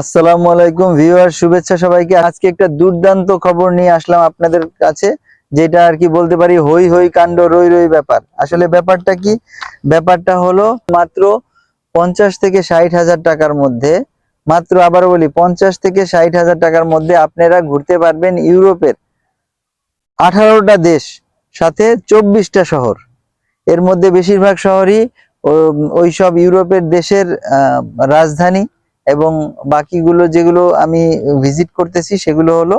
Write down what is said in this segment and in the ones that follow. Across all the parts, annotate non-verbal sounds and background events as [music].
আসসালামু আলাইকুম ভিউয়ার শুভেচ্ছা সবাইকে। আজকে একটা দুর্দান্ত খবর নিয়ে আসলাম আপনাদের কাছে, যেটা আর কি বলতে পারি, হই হই কাণ্ড, রই রই ব্যাপার। আসলে ব্যাপারটা কি? ব্যাপারটা হলো, মাত্র পঞ্চাশ থেকে ষাট হাজার টাকার মধ্যে, মাত্র আবার বলি, পঞ্চাশ থেকে ষাট হাজার টাকার মধ্যে আপনারা ঘুরতে পারবেন ইউরোপের আঠারোটা দেশ, সাথে চব্বিশটা শহর। এর মধ্যে বেশিরভাগ শহরই ওই সব ইউরোপের দেশের রাজধানী। এবং বাকিগুলো যেগুলো আমি ভিজিট করতেছি, সেগুলো হলো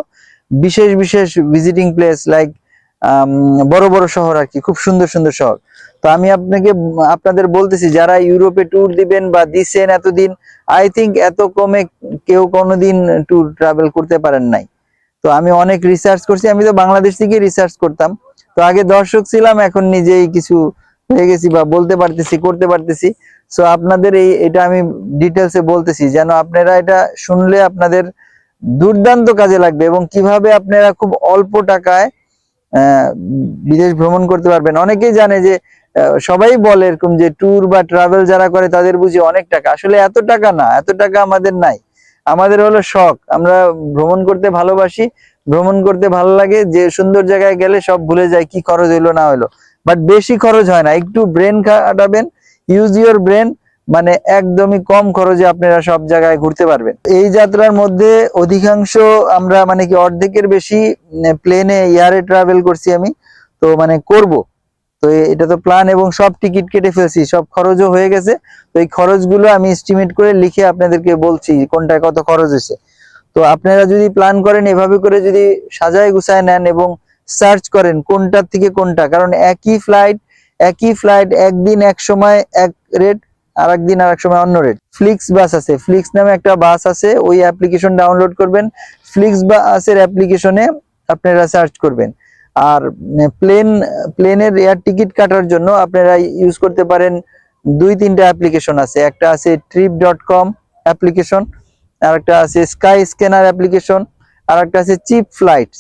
বিশেষ বিশেষ ভিজিটিং প্লেস লাইক বড় বড় শহর আর কি, খুব সুন্দর সুন্দর শহর। তো আমি আপনাকে, আপনাদের বলতেছি, যারা ইউরোপে ট্যুর দিবেন বা দিছেন এতদিন আই থিংক এত কমে কেউ কোনোদিন ট্যুর ট্রাভেল করতে পারেন নাই। তো আমি অনেক রিসার্চ করছি, আমি তো বাংলাদেশ থেকে রিসার্চ করতাম। তো আগে দর্শক ছিলাম, এখন নিজেই কিছু হয়ে গেছি বা বলতে পারতেছি, করতে পারতেছি। সো আপনাদের এই, এটা আমি ডিটেলসে বলতেছি, যেন আপনারা এটা শুনলে আপনাদের দুর্দান্ত কাজে লাগবে এবং কীভাবে আপনারা খুব অল্প টাকায় বিদেশ ভ্রমণ করতে পারবেন। অনেকেই জানে যে সবাই বলে এরকম যে ট্যুর বা ট্রাভেল যারা করে তাদের বুঝি অনেক টাকা। আসলে এত টাকা না, এত টাকা আমাদের নাই। আমাদের হলো শখ। আমরা ভ্রমণ করতে ভালোবাসি, ভ্রমণ করতে ভালো লাগে, যে সুন্দর জায়গায় গেলে সব ভুলে যায়, কি খরচ হইল না হইল। বাট বেশি খরচ হয় না, একটু ব্রেন খাটাবেন ইউজ ইউর ব্রেন মানে একদমই কম খরচে আপনারা সব জায়গায় ঘুরতে পারবেন। এই যাত্রার মধ্যে অধিকাংশ আমরা মানে কি অর্ধেকের বেশি প্লেনে এয়ারে ট্রাভেল করছি আমি, তো মানে করব। তো এটা তো প্ল্যান এবং সব টিকিট কেটে ফেলছি, সব খরচও হয়ে গেছে। তো এই খরচগুলো আমি এস্টিমেট করে লিখে আপনাদেরকে বলছি কোনটায় কত খরচ হয়েছে। তো আপনারা যদি প্ল্যান করেন, এভাবে করে যদি সাজায় গুছায় নেন এবং সার্চ করেন কোনটার থেকে কোনটা, কারণ একই ফ্লাইট একই ফ্লাইট একদিন এক সময় এক রেট আর একদিন আর এক সময় অন্য রেট ফ্লিক্স বাস আছে। ফ্লিক্স নামে একটা বাস আছে, ওই অ্যাপ্লিকেশন ডাউনলোড করবেন। ফ্লিক্স বাসের অ্যাপ্লিকেশনে আপনারা সার্চ করবেন। আর প্লেন প্লেনের এয়ার টিকিট কাটার জন্য আপনারা ইউজ করতে পারেন দুই তিনটা অ্যাপ্লিকেশন আছে। একটা আছে ট্রিপ ডট কম অ্যাপ্লিকেশন আর একটা আছে স্কাই স্ক্যানার অ্যাপ্লিকেশন আর একটা আছে চিপ ফ্লাইট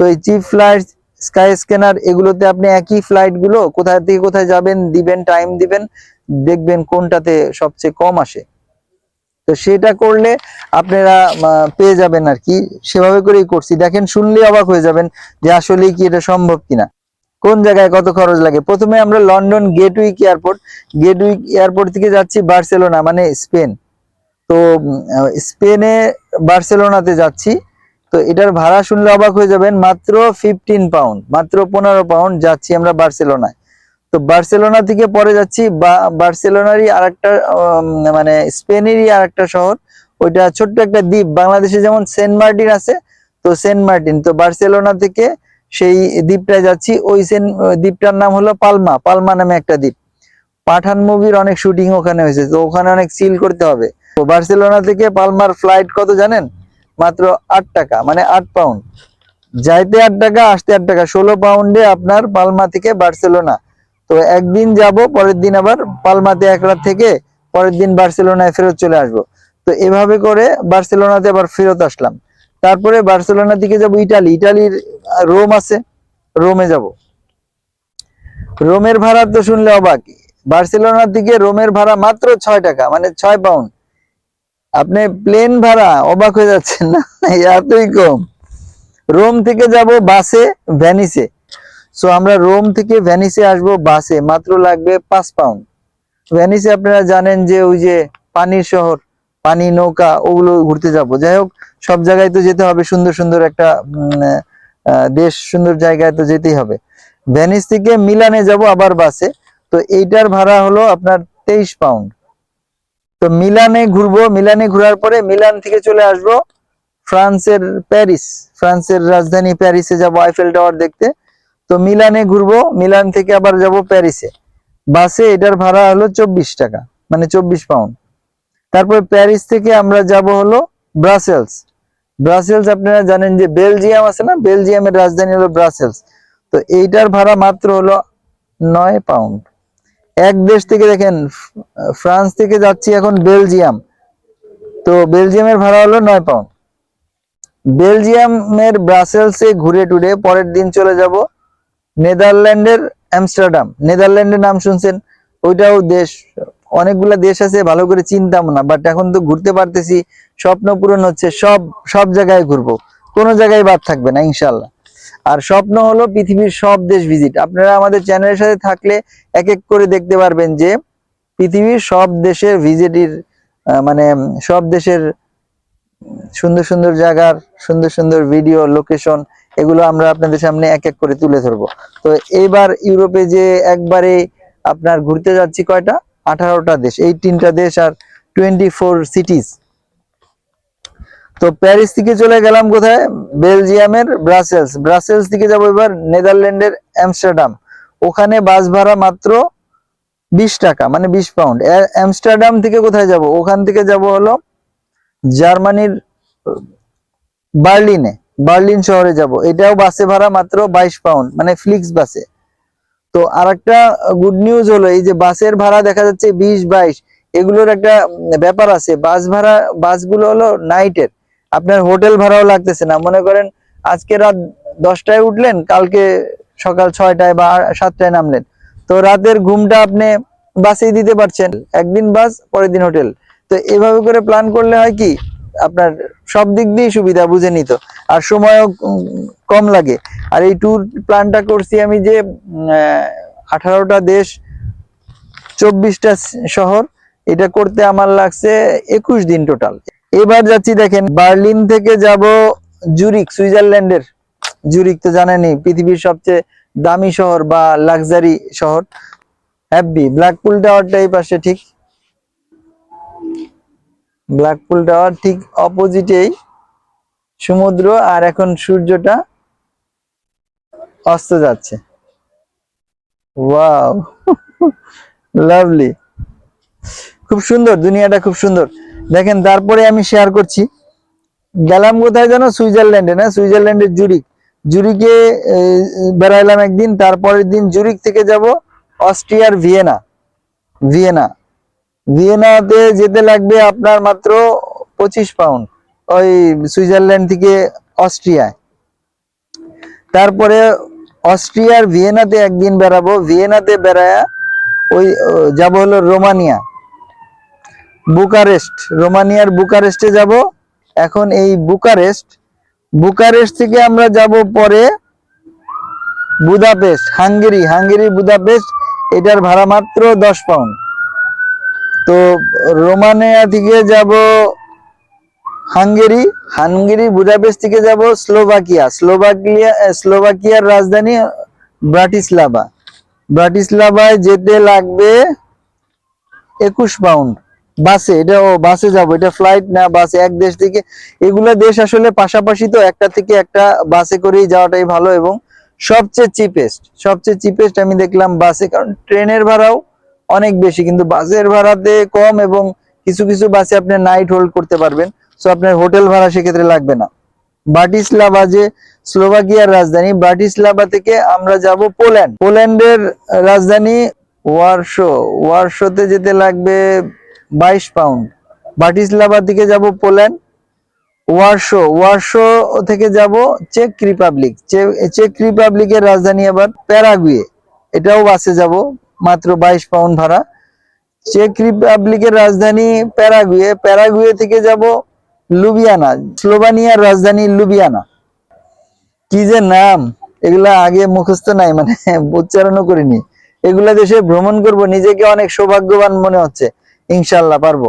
তো এই চিপ ফ্লাইট স্কাই স্ক্যানার এগুলোতে আপনি একই ফ্লাইটগুলো কোথায় থেকে কোথায় যাবেন, দিবেন টাইম দিবেন, দেখবেন কোনটাতে সবচেয়ে কম আসে। তো সেটা করলে আপনারা পেয়ে যাবেন আর কি। সেভাবে করেই করছি। দেখেন শুনলে অবাক হয়ে যাবেন যে আসলেই কি এটা সম্ভব কিনা। কোন জায়গায় কত খরচ লাগে? প্রথমে আমরা London Gatwick airport Gatwick airport থেকে যাচ্ছি বার্সেলোনা মানে স্পেন। তো স্পেনে বার্সেলোনাতে যাচ্ছি। তো এটার ভাড়া শুনলে অবাক হয়ে যাবেন মাত্র ফিফটিন পাউন্ড মাত্র পনেরো পাউন্ড যাচ্ছি আমরা বার্সেলোনায়। তো বার্সেলোনা থেকে পরে যাচ্ছি বার্সেলোনারই আরেকটা উম, মানে স্পেনেরই আরেকটা শহর। ওইটা ছোট্ট একটা দ্বীপ বাংলাদেশে যেমন সেন্ট মার্টিন আছে তো সেন্ট মার্টিন। তো বার্সেলোনা থেকে সেই দ্বীপটায় যাচ্ছি। ওই সেন্ট দ্বীপটার নাম হলো পালমা পালমা নামে একটা দ্বীপ। পাঠান মুভির অনেক শুটিং ওখানে হয়েছে তো ওখানে অনেক সিল করতে হবে। তো বার্সেলোনা থেকে পালমার ফ্লাইট কত জানেন? মাত্র আট টাকা মানে আট পাউন্ড যাইতে আট টাকা, আসতে আট টাকা, ষোলো পাউন্ডে আপনার পালমা থেকে বার্সেলোনা। তো একদিন যাব, পরের দিন আবার পালমাতে এক রাত থেকে পরের দিন বার্সেলোনায় ফেরত চলে আসব। তো এভাবে করে বার্সেলোনাতে আবার ফেরত আসলাম। তারপরে বার্সেলোনা থেকে যাব ইটালি। ইটালির রোম আছে, রোমে যাব। রোমের ভাড়া তো শুনলে অবাক। বার্সেলোনার দিকে রোমের ভাড়া মাত্র ছয় টাকা মানে ছয় পাউন্ড আপনি প্লেন ভাড়া অবাক হয়ে যাচ্ছেন, না? এতই কম। রোম থেকে যাব বাসে ভ্যানিসে সো আমরা রোম থেকে ভ্যানিসে আসব বাসে, মাত্র লাগবে পাঁচ পাউন্ড ভ্যানিসে আপনারা জানেন যে ওই যে পানির শহর, পানি, নৌকা, ওগুলো ঘুরতে যাব। যাই হোক, সব জায়গায় তো যেতে হবে, সুন্দর সুন্দর একটা দেশ, সুন্দর জায়গায় তো যেতেই হবে। ভ্যানিস থেকে মিলানে যাব আবার বাসে। তো এইটার ভাড়া হলো আপনার তেইশ পাউন্ড তো মিলানে ঘুরবো, মিলানে ঘোরার পরে মিলান থেকে চলে আসব ফ্রান্সের প্যারিস, ফ্রান্সের রাজধানী প্যারিসে যাব আইফেল টাওয়ার দেখতে। তো মিলানে ঘুরবো, মিলান থেকে আবার যাব প্যারিসে। বাসে এটার ভাড়া হলো চব্বিশ টাকা মানে চব্বিশ পাউন্ড তারপর প্যারিস থেকে আমরা যাব হলো ব্রাসেলস। ব্রাসেলস আপনারা জানেন যে বেলজিয়াম আছে না? বেলজিয়ামের রাজধানী হলো ব্রাসেলস। তো এইটার ভাড়া মাত্র হলো নয় পাউন্ড এক দেশ থেকে দেখেন ফ্রান্স থেকে যাচ্ছি এখন বেলজিয়াম। তো বেলজিয়ামের ভাড়া হলো নয় পাউন্ড। বেলজিয়ামের ব্রাসেলসে ঘুরে টুরে পরের দিন চলে যাব নেদারল্যান্ডের আমস্টারডাম নেদারল্যান্ডের নাম শুনছেন? ওইটাও দেশ, অনেকগুলা দেশ আছে, ভালো করে চিনতাম না বাট এখন তো ঘুরতে পারতেছি, স্বপ্ন পূরণ হচ্ছে, সব সব জায়গায় ঘুরবো। কোনো জায়গায় বাদ থাকবে না ইনশাল্লাহ আর স্বপ্ন হলো পৃথিবীর সব দেশ ভিজিট আপনারা আমাদের চ্যানেলের সাথে থাকলে এক এক করে দেখতে পারবেন যে পৃথিবীর সব দেশের ভিজিটির মানে সব দেশের সুন্দর সুন্দর জায়গার, সুন্দর সুন্দর ভিডিও লোকেশন এগুলো আমরা আপনাদের সামনে এক এক করে তুলে ধরবো। তো এইবার ইউরোপে যে একবারে আপনার ঘুরতে যাচ্ছি কয়টা? আঠারোটা দেশ, এই তিনটা দেশ আর টোয়েন্টি ফোর সিটিজ তো প্যারিস থেকে চলে গেলাম কোথায়? বেলজিয়ামের ব্রাসেলস। ব্রাসেলস থেকে যাব এবার নেদারল্যান্ডের আমস্টারডাম ওখানে বাস ভাড়া মাত্র বিশ টাকা মানে বিশ পাউন্ড অ্যামস্টারডাম থেকে কোথায় যাব? ওখান থেকে যাব হলো জার্মানির, বার্লিনে। বার্লিন শহরে যাব। এটাও বাসে ভাড়া মাত্র বাইশ পাউন্ড মানে ফ্লিক্স বাসে। তো আরেকটা গুড নিউজ হলো, এই যে বাসের ভাড়া দেখা যাচ্ছে বিশ বাইশ, এগুলোর একটা ব্যাপার আছে। বাস ভাড়া, বাসগুলো হলো নাইটের আপনার হোটেল ভাড়াও লাগতেছে না। মনে করেন আজকে রাত দশটায় উঠলেন, কালকে সকাল ছয়টায় বা সাতটায় নামলেন। তো রাতের ঘুমটা আপনি বাসেই দিতে পারছেন, একদিন বাস, পরের দিন হোটেল। তো এভাবে করে প্ল্যান করলে হয় কি, আপনার সব দিক দিয়ে সুবিধা বুঝে নিত। আর সময়ও কম লাগে। আর এই ট্যুর প্ল্যানটা করছি আমি যে আঠারোটা দেশ, চব্বিশটা শহর, এটা করতে আমার লাগছে একুশ দিন টোটাল এবার যাচ্ছি দেখেন, বার্লিন থেকে যাব জুরিক সুইজারল্যান্ডের। জুরিক তো জানেনই, পৃথিবীর সবচেয়ে দামি শহর বা লাক্সারি শহর। হ্যাপি, ব্ল্যাকপুল টাওয়ারটা এই পাশে ঠিক। ব্ল্যাকপুল টাওয়ার ঠিক অপোজিটেই সমুদ্র, আর এখন সূর্যটা অস্ত যাচ্ছে। Wow, [laughs] lovely. খুব সুন্দর, দুনিয়াটা খুব সুন্দর। দেখেন, তারপরে আমি শেয়ার করছি। গেলাম কোথায় জানো সুইজারল্যান্ডে, না? সুইজারল্যান্ডের জুরিক। জুরিকে বেড়াইলাম একদিন, তারপরের দিন জুরিক থেকে যাব অস্ট্রিয়ার ভিয়েনা। ভিয়েনা। ভিয়েনাতে যেতে লাগবে আপনার মাত্র পঁচিশ পাউন্ড ওই সুইজারল্যান্ড থেকে অস্ট্রিয়ায়। তারপরে অস্ট্রিয়ার ভিয়েনাতে একদিন বেড়াবো। ভিয়েনাতে বেড়ায়া ওই যাব হলো রোমানিয়া। বুকারেস্ট, রোমানিয়ার বুকারেস্টে যাব। এখন এই বুকারেস্ট বুকারেস্ট থেকে আমরা যাব পরে বুদাপেস্ট, হাঙ্গেরি। হাঙ্গেরি, বুদাপেস্ট, এটার ভাড়া মাত্র দশ পাউন্ড। তো রোমানিয়া থেকে যাব হাঙ্গেরি হাঙ্গেরি, বুদাপেস্ট থেকে যাব স্লোভাকিয়া। স্লোভাকিয়া স্লোভাকিয়ার রাজধানী ব্রাটিসলাভা। ব্রাটিসলাভায় যেতে লাগবে একুশ পাউন্ড। বাসে এটা ও বাসে যাব, এটা ফ্লাইট না, বাসে, এক দেশ থেকে, এগুলা দেশ আসলে পাশাপাশি তো একটা থেকে একটা বাসে করেই যাওয়াটাই ভালো এবং সবচেয়ে চিপেস্ট সবচেয়ে চিপেস্ট আমি দেখলাম বাসে, কারণ ট্রেনের ভাড়াও অনেক বেশি, কিন্তু বাসের ভাড়াতে কম এবং কিছু কিছু বাসে আপনি নাইট হোল্ড করতে পারবেন সো আপনার হোটেল ভাড়া সেক্ষেত্রে লাগবে না। ব্রাটিসলাভা যে স্লোভাকিয়ার রাজধানী ব্রাটিসলাভা থেকে আমরা যাব পোল্যান্ড। পোল্যান্ডের রাজধানী ওয়ারশো, ওয়ারশোতে যেতে লাগবে বাইশ পাউন্ড। ব্রাটিসলাভা থেকে যাব পোল্যান্ড, ওয়ারশো ওয়ারশো থেকে যাব চেক রিপাবলিক। চেক রিপাবলিকের রাজধানী আবার প্যারাগুয়ে। এটাও বাসে যাব, মাত্র বাইশ পাউন্ড ভাড়া। চেক রিপাবলিকের রাজধানী প্যারাগুয়ে। প্যারাগুয়ে থেকে যাব লুবিয়ানা, স্লোভানিয়ার রাজধানী লুবিয়ানা। কি যে নাম, এগুলা আগে মুখস্থ নাই মানে উচ্চারণও করিনি। এগুলা দেশে ভ্রমণ করব, নিজেকে অনেক সৌভাগ্যবান মনে হচ্ছে। ইনশাল্লাহ পারব।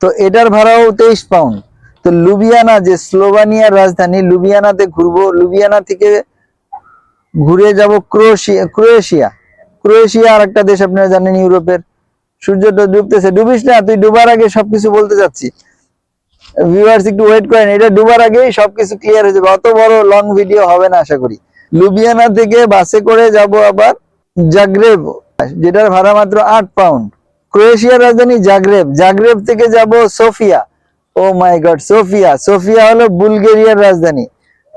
তো এটার ভাড়াও তেইশ পাউন্ড তো লুবিয়ানা যে স্লোভানিয়ার রাজধানী, লুবিয়ানাতে ঘুরবো, লুবিয়ানা থেকে ঘুরে যাব ক্রোয়েশিয়া ক্রোয়েশিয়া। ক্রোয়েশিয়া আর একটা দেশ আপনারা জানেন ইউরোপের। সূর্যটা ডুবতেছে। ডুবিস না, তুই ডুবার আগে সবকিছু বলতে চাচ্ছি ভিউয়ার্স একটু ওয়েট করেন, এটা ডুবার আগেই সবকিছু ক্লিয়ার হয়ে যাবে। অত বড় লং ভিডিও হবে না, আশা করি। লুবিয়ানা থেকে বাসে করে যাব আবার জাগ্রেব, যেটার ভাড়া মাত্র আট পাউন্ড ক্রোয়েশিয়ার রাজধানী জাগ্রেব। জাগ্রেব থেকে যাব Sofia. Oh my God, Sofia. Sofia হলো বুলগেরিয়ার রাজধানী।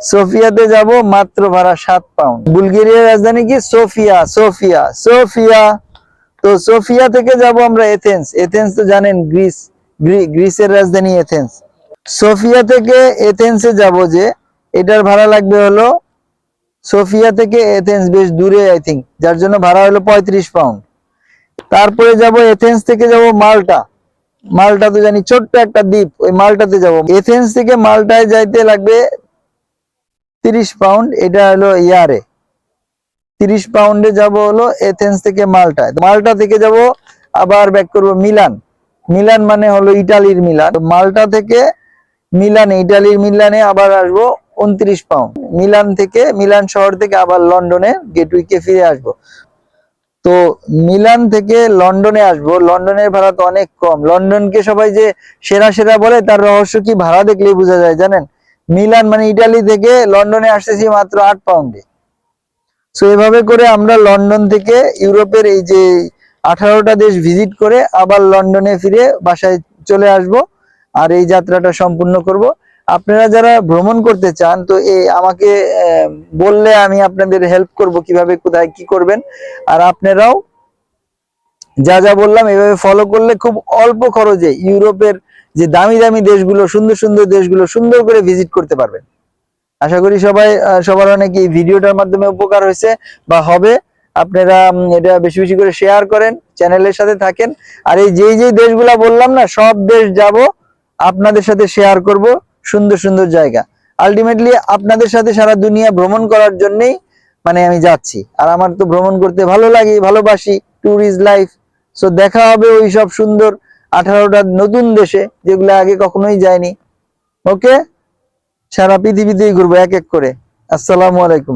সোফিয়াতে যাব মাত্র ভাড়া সাত পাউন্ড। বুলগেরিয়ার রাজধানী কি? Sofia Sofia Sofia. তো সোফিয়া থেকে যাব আমরা এথেন্স। এথেন্স তো জানেন, গ্রিস। গ্রি- গ্রিসের রাজধানী এথেন্স। সোফিয়া থেকে এথেন্সে যাব যে, এটার ভাড়া লাগবে হলো, সোফিয়া থেকে এথেন্স বেশ দূরে আই থিঙ্ক যার জন্য ভাড়া হলো পঁয়ত্রিশ পাউন্ড। তারপরে যাব এথেন্স থেকে যাব মাল্টা। মালটা তো জানি ছোট্ট একটা দ্বীপ, ওই মালটাতে যাব। এথেন্স থেকে মালটায় যাইতে লাগবে তিরিশ পাউন্ড এটা হলো ইয়ারে। তিরিশ পাউন্ডে যাব হলো এথেন্স থেকে মালটা মালটা থেকে যাব, আবার ব্যাক করব মিলান। মিলান মানে হলো ইটালির মিলান। মালটা থেকে মিলানে, ইটালির মিলানে আবার আসব উনত্রিশ পাউন্ড মিলান থেকে, মিলান শহর থেকে আবার লন্ডনে গেটউইকে ফিরে আসব। তো মিলান থেকে লন্ডনে আসব। লন্ডনের ভাড়া তো অনেক কম। লন্ডনকে সবাই যে সেরা সেরা বলে, তার রহস্য কি ভাড়া দেখলেই বোঝা যায়, জানেন? মিলান মানে ইটালি থেকে লন্ডনে আসতেছি মাত্র আট পাউন্ডে। সো এভাবে করে আমরা লন্ডন থেকে ইউরোপের এই যে আঠারোটা দেশ ভিজিট করে আবার লন্ডনে ফিরে বাসায় চলে আসব আর এই যাত্রাটা সম্পূর্ণ করব। আপনারা যারা ভ্রমণ করতে চান, তো এই আমাকে বললে আমি আপনাদের হেল্প করব কীভাবে, কোথায়, কি করবেন। আর আপনারাও যা যা বললাম, এভাবে ফলো করলে খুব অল্প খরচে ইউরোপের যে দামি দামি দেশগুলো, সুন্দর সুন্দর দেশগুলো সুন্দর করে ভিজিট করতে পারবেন। আশা করি সবাই সবার অনেক এই ভিডিওটার মাধ্যমে উপকার হয়েছে বা হবে। আপনারা এটা বেশি বেশি করে শেয়ার করেন চ্যানেলের সাথে থাকেন। আর এই যেই যেই দেশগুলা বললাম না, সব দেশ যাব, আপনাদের সাথে শেয়ার করব। সুন্দর সুন্দর জায়গা। আলটিমেটলি আপনাদের সাথে সারা দুনিয়া ভ্রমণ করার জন্যই মানে আমি যাচ্ছি। আর আমার তো ভ্রমণ করতে ভালো লাগে, ভালোবাসি ট্যুর লাইফ সো দেখা হবে ওই সব সুন্দর আঠারোটা নতুন দেশে, যেগুলো আগে কখনোই যায়নি। ওকে সারা পৃথিবীতেই ঘুরবো এক এক করে। আসসালামু আলাইকুম।